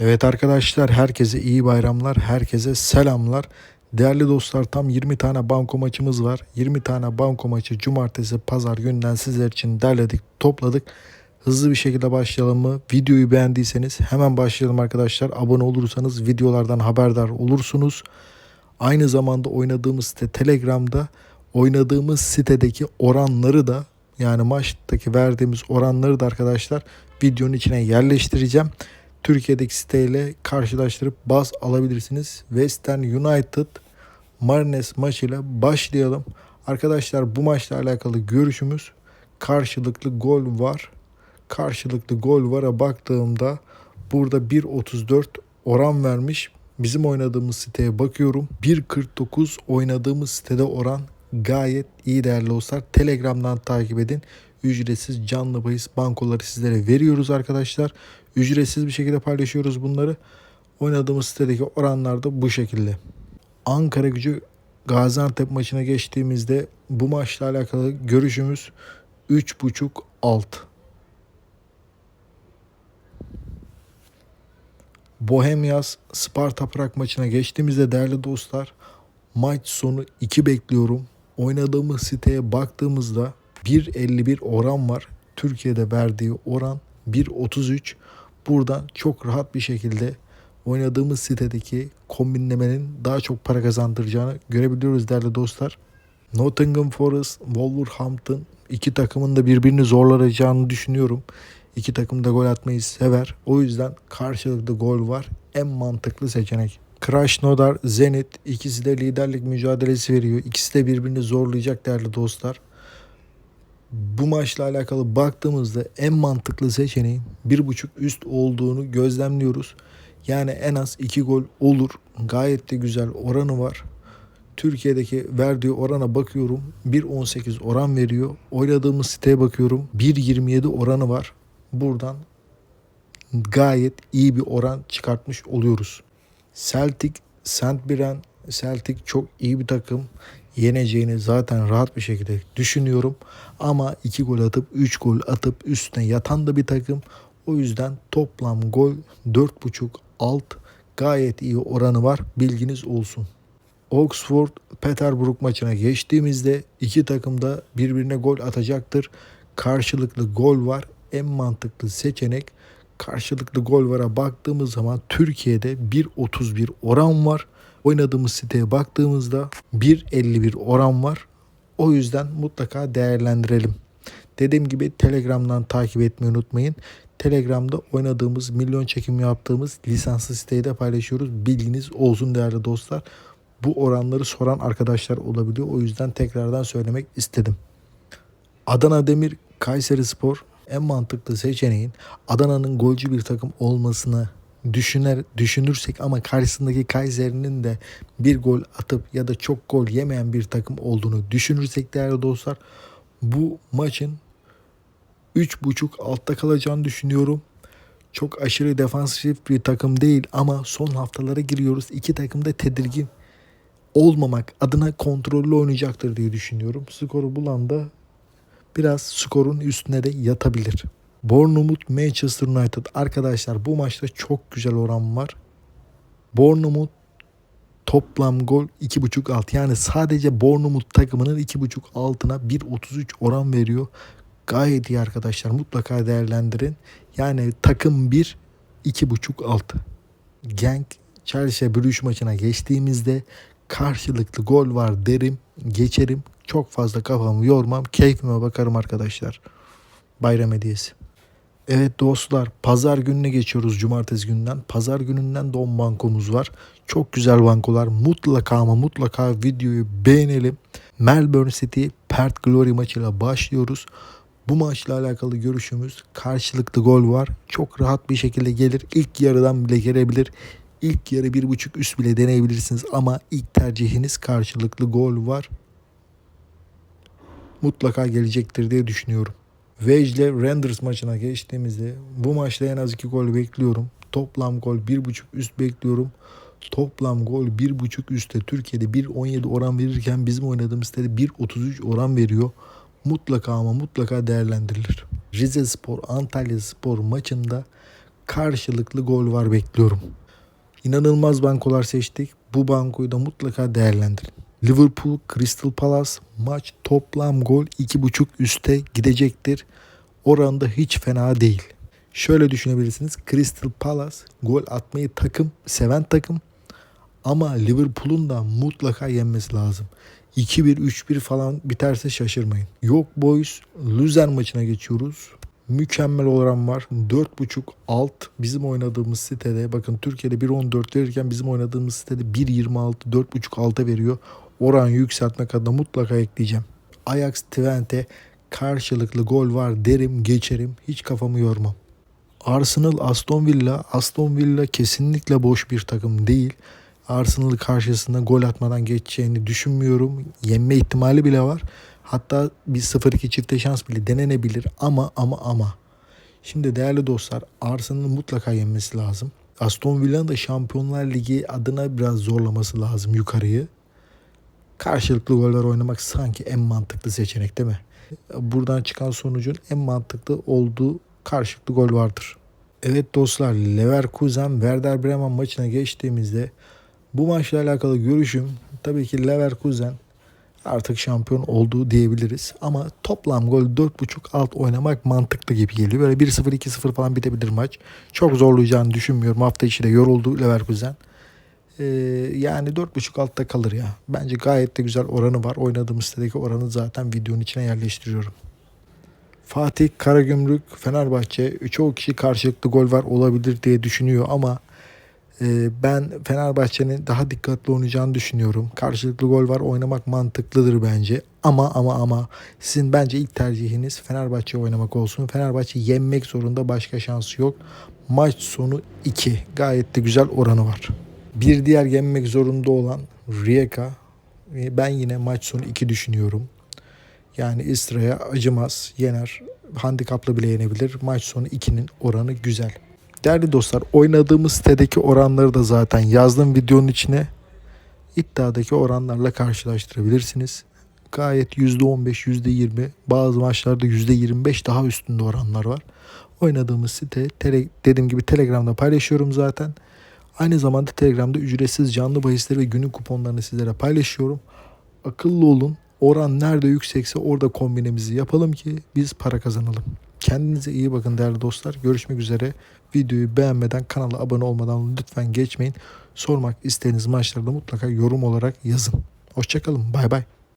Evet arkadaşlar herkese iyi bayramlar, herkese selamlar. Değerli dostlar tam 20 tane banko maçımız var. 20 tane banko maçı cumartesi, pazar günden sizler için derledik, topladık. Hızlı bir şekilde başlayalım mı? Videoyu beğendiyseniz hemen başlayalım arkadaşlar. Abone olursanız videolardan haberdar olursunuz. Aynı zamanda oynadığımız site Telegram'da oynadığımız sitedeki oranları da yani maçtaki verdiğimiz oranları da arkadaşlar videonun içine yerleştireceğim. Türkiye'deki siteyle karşılaştırıp baz alabilirsiniz. Western United Marines maçıyla başlayalım. Arkadaşlar bu maçla alakalı görüşümüz karşılıklı gol var. Karşılıklı gol vara baktığımda burada 1.34 oran vermiş. Bizim oynadığımız siteye bakıyorum. 1.49 oynadığımız sitede oran gayet iyi değerli dostlar. Telegram'dan takip edin. Ücretsiz canlı bahis bankoları sizlere veriyoruz arkadaşlar. Ücretsiz bir şekilde paylaşıyoruz bunları. Oynadığımız sitedeki oranlar da bu şekilde. Ankara gücü Gaziantep maçına geçtiğimizde bu maçla alakalı görüşümüz 3.5 alt. Bohemias Sparta Prag maçına geçtiğimizde değerli dostlar maç sonu 2 bekliyorum. Oynadığımız siteye baktığımızda 1.51 oran var. Türkiye'de verdiği oran 1.33. Buradan çok rahat bir şekilde oynadığımız sitedeki kombinlemenin daha çok para kazandıracağını görebiliyoruz değerli dostlar. Nottingham Forest, Wolverhampton iki takımın da birbirini zorlayacağını düşünüyorum. İki takım da gol atmayı sever. O yüzden karşılıklı gol var. En mantıklı seçenek. Krasnodar, Zenit ikisi de liderlik mücadelesi veriyor. İkisi de birbirini zorlayacak değerli dostlar. Bu maçla alakalı baktığımızda en mantıklı seçeneğin bir buçuk üst olduğunu gözlemliyoruz. Yani en az iki gol olur. Gayet de güzel oranı var. Türkiye'deki verdiği orana bakıyorum. 1.18 oran veriyor. Oynadığımız siteye bakıyorum. 1.27 oranı var. Buradan gayet iyi bir oran çıkartmış oluyoruz. Celtic, St. Biren, Celtic çok iyi bir takım. Yeneceğini zaten rahat bir şekilde düşünüyorum. Ama 2 gol atıp 3 gol atıp üstüne yatan da bir takım. O yüzden toplam gol 4.5 alt gayet iyi oranı var. Bilginiz olsun. Oxford Peterborough maçına geçtiğimizde iki takım da birbirine gol atacaktır. Karşılıklı gol var. En mantıklı seçenek karşılıklı gol vara baktığımız zaman Türkiye'de 1.31 oran var. Oynadığımız siteye baktığımızda 1.51 oran var. O yüzden mutlaka değerlendirelim. Dediğim gibi Telegram'dan takip etmeyi unutmayın. Telegram'da oynadığımız, milyon çekim yaptığımız lisanslı siteyi de paylaşıyoruz. Bilginiz olsun değerli dostlar. Bu oranları soran arkadaşlar olabiliyor. O yüzden tekrardan söylemek istedim. Adana Demir, Kayseri Spor en mantıklı seçeneğin Adana'nın golcü bir takım olmasını düşüner düşünürsek ama karşısındaki Kayseri'nin de bir gol atıp ya da çok gol yemeyen bir takım olduğunu düşünürsek değerli dostlar bu maçın 3.5 altta kalacağını düşünüyorum. Çok aşırı defansif bir takım değil ama son haftalara giriyoruz. İki takım da tedirgin olmamak adına kontrollü oynayacaktır diye düşünüyorum. Skoru bulan da biraz skorun üstüne de yatabilir. Bournemouth Manchester United arkadaşlar bu maçta çok güzel oran var. Bournemouth toplam gol 2.5 alt. Yani sadece Bournemouth takımının 2.5 altına 1.33 oran veriyor. Gayet iyi arkadaşlar. Mutlaka değerlendirin. Yani takım 1 2.5 alt. Genk Chelsea Brüş maçına geçtiğimizde karşılıklı gol var derim. Geçerim. Çok fazla kafamı yormam. Keyfime bakarım arkadaşlar. Bayram hediyesi. Evet dostlar pazar gününe geçiyoruz cumartesi günden. Pazar gününden de 10 bankomuz var. Çok güzel bankolar. Mutlaka ama mutlaka videoyu beğenelim. Melbourne City Perth Glory maçıyla başlıyoruz. Bu maçla alakalı görüşümüz karşılıklı gol var. Çok rahat bir şekilde gelir. İlk yarıdan bile gelebilir. İlk yarı bir buçuk üst bile deneyebilirsiniz ama ilk tercihiniz karşılıklı gol var. Mutlaka gelecektir diye düşünüyorum. Vejle Renders maçına geçtiğimizde bu maçta en az 2 gol bekliyorum. Toplam gol 1.5 üst bekliyorum. Toplam gol 1.5 üstte Türkiye'de 1.17 oran verirken bizim oynadığımız sitede 1.33 oran veriyor. Mutlaka ama mutlaka değerlendirilir. Rize Spor Antalya Spor maçında karşılıklı gol var bekliyorum. İnanılmaz bankolar seçtik. Bu bankoyu da mutlaka değerlendirin. Liverpool Crystal Palace maç toplam gol 2.5 üste gidecektir. Oranda hiç fena değil. Şöyle düşünebilirsiniz. Crystal Palace gol atmayı takım, seven takım. Ama Liverpool'un da mutlaka yenmesi lazım. 2-1, 3-1 falan biterse şaşırmayın. Yok boys, Luzern maçına geçiyoruz. Mükemmel oran var. 4.5 alt bizim oynadığımız sitede bakın Türkiye'de 1.14 verirken bizim oynadığımız sitede 1.26 4.5 alta veriyor. Oran yükseltmek adına mutlaka ekleyeceğim. Ajax Twente karşılıklı gol var derim geçerim hiç kafamı yormam. Arsenal Aston Villa Aston Villa kesinlikle boş bir takım değil. Arsenal karşısında gol atmadan geçeceğini düşünmüyorum. Yenme ihtimali bile var. Hatta bir 0-2 çifte şans bile denenebilir ama ama ama. Şimdi değerli dostlar Arsenal'ın mutlaka yenmesi lazım. Aston Villa'nın da Şampiyonlar Ligi adına biraz zorlaması lazım yukarıyı. Karşılıklı goller oynamak sanki en mantıklı seçenek değil mi? Buradan çıkan sonucun en mantıklı olduğu karşılıklı gol vardır. Evet dostlar Leverkusen Werder Bremen maçına geçtiğimizde bu maçla alakalı görüşüm tabii ki Leverkusen artık şampiyon olduğu diyebiliriz. Ama toplam gol 4.5 alt oynamak mantıklı gibi geliyor. Böyle 1-0 2-0 falan bitebilir maç. Çok zorlayacağını düşünmüyorum. Hafta içi de yoruldu Leverkusen. Ee, yani 4.5 altta kalır ya. Bence gayet de güzel oranı var. Oynadığım sitedeki oranı zaten videonun içine yerleştiriyorum. Fatih Karagümrük Fenerbahçe çoğu kişi karşılıklı gol var olabilir diye düşünüyor ama e, ben Fenerbahçe'nin daha dikkatli oynayacağını düşünüyorum. Karşılıklı gol var oynamak mantıklıdır bence. Ama ama ama sizin bence ilk tercihiniz Fenerbahçe oynamak olsun. Fenerbahçe yenmek zorunda başka şansı yok. Maç sonu 2 gayet de güzel oranı var. Bir diğer yenmek zorunda olan Rijeka. Ben yine maç sonu 2 düşünüyorum. Yani İstra'ya acımaz, yener. Handikapla bile yenebilir. Maç sonu 2'nin oranı güzel. Değerli dostlar oynadığımız sitedeki oranları da zaten yazdım videonun içine. İddiadaki oranlarla karşılaştırabilirsiniz. Gayet %15, %20 bazı maçlarda %25 daha üstünde oranlar var. Oynadığımız site tele, dediğim gibi Telegram'da paylaşıyorum zaten. Aynı zamanda Telegram'da ücretsiz canlı bahisleri ve günün kuponlarını sizlere paylaşıyorum. Akıllı olun. Oran nerede yüksekse orada kombinemizi yapalım ki biz para kazanalım. Kendinize iyi bakın değerli dostlar. Görüşmek üzere. Videoyu beğenmeden kanala abone olmadan lütfen geçmeyin. Sormak istediğiniz maçlarda mutlaka yorum olarak yazın. Hoşçakalın. Bay bay.